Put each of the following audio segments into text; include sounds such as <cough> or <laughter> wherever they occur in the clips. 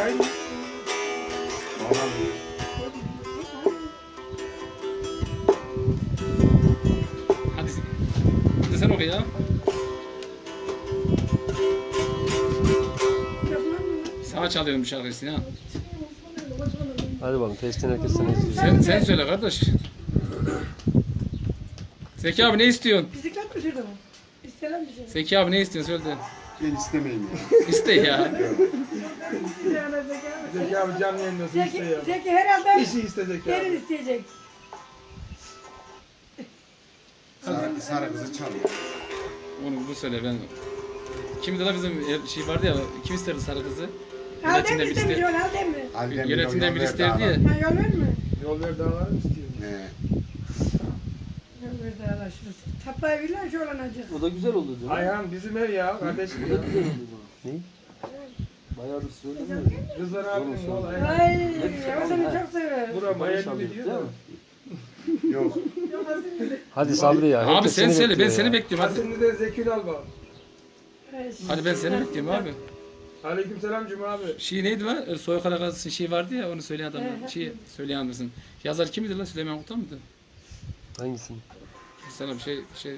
aynı. Bağlanmıyor. Hadi. Hadi sen oku ya. Sana çalıyorum bu şarkıyı Sinan. Hadi bakalım testin herkes seni izliyor. Sen, sen söyle kardeş. Zeki abi ne istiyorsun? Bisiklet mi sürdün? İstenen bir şey. Zeki abi ne istiyorsun söyle de. Ben istemeyeyim ya. İste ya. <laughs> Zeki abi. Zeki canlı yayındasın Zeki, işte ya. Zeki herhalde İşi iste Zeki gelin abi. isteyecek. Sarı, sarı kızı çalıyor. Onu bu söyle ben. Kimdi la bizim ev- şey vardı ya kim isterdi sarı kızı? Halden mi bir istemiş iste yol halden mi? Halden yönetimden bir bir yol isterdi ya. Ha yol ver mi? Yol ver dağlar mı istiyorsun? He. Yol ver de araştırır. Taplayı bilen şu olan acı. O da güzel oldu değil mi? Ayhan bizim ev ya kardeşim ya. Bayağı söylemiyor. Kızlar abinin oğlu. Ay o seni çok sever. Bura Miami biliyor da. <laughs> Yok. Hadi Sabri ya. Abi sen seni söyle ben seni bekliyorum hadi. Hasan'ı da Zekil al bak. Hadi ben seni bekliyorum abi. Aleyküm selam Cuma abi. Şey neydi lan? E, Soy Karagaz'ın şey vardı ya onu söyleyen adam. Evet. Şey söyleyen mısın? Yazar kimdi lan? Süleyman Kutan mıydı? Hangisini? Sana bir şey şey.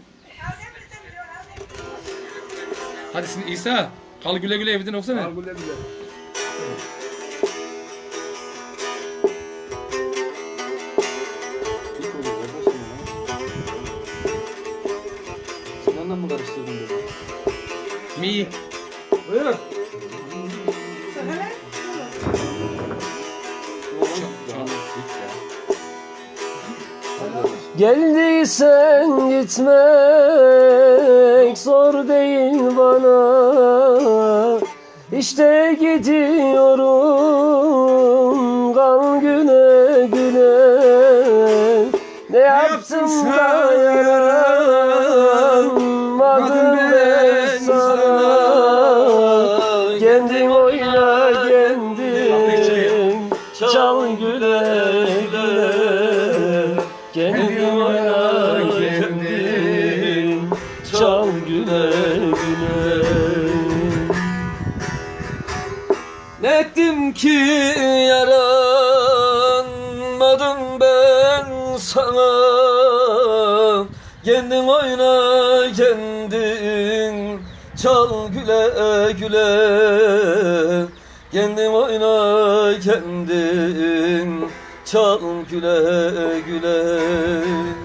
Hadi şimdi İsa. Kal güle güle evden okusana. Al güle güle. İlk oluyor kardeşim ya. Sinan'la mı karıştırdın dedi? Mi. Buyur. Geldiysen gitmek zor değil bana İşte gidiyorum kal güne güne. Ne yaptım da yaranmadım ben sana? Kendin oyna kendin çal güle güle. Kendin oyna kendin çal güle güle Ne ettim ki yaranmadım ben sana? Kendin oyna kendin çal güle güle. Kendin oyna kendin çal güle güle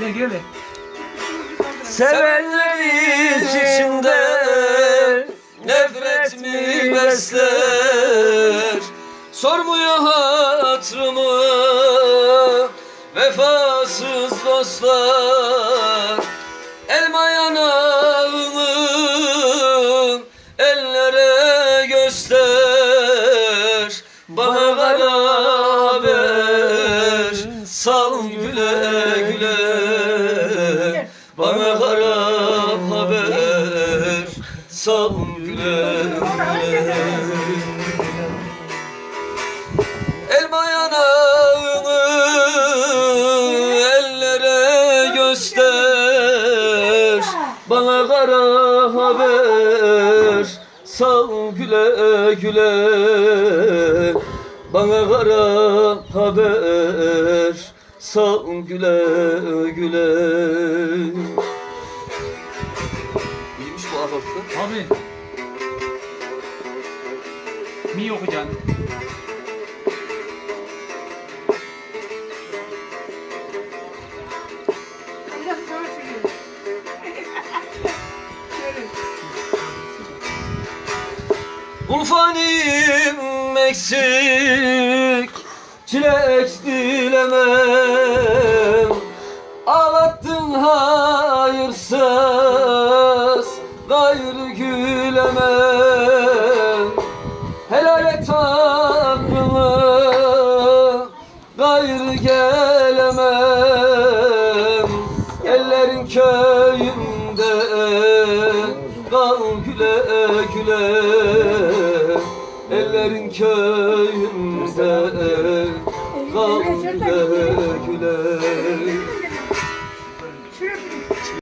Ne gele? Sevenler içimde nefret mi besler Sormuyor hatrımı vefasız dostlar Elma yanağını ellere göster Bana kara haber sal güle güle Bana kara haber sal güle güle İyiymiş bu ahakta. Abi. Mi okuyacaksın. Urfanim eksik Çilek dilemem Ağlattın hayırsız Gayrı gülemem. Helal et Tanrımı Gayrı gelemem Kal güle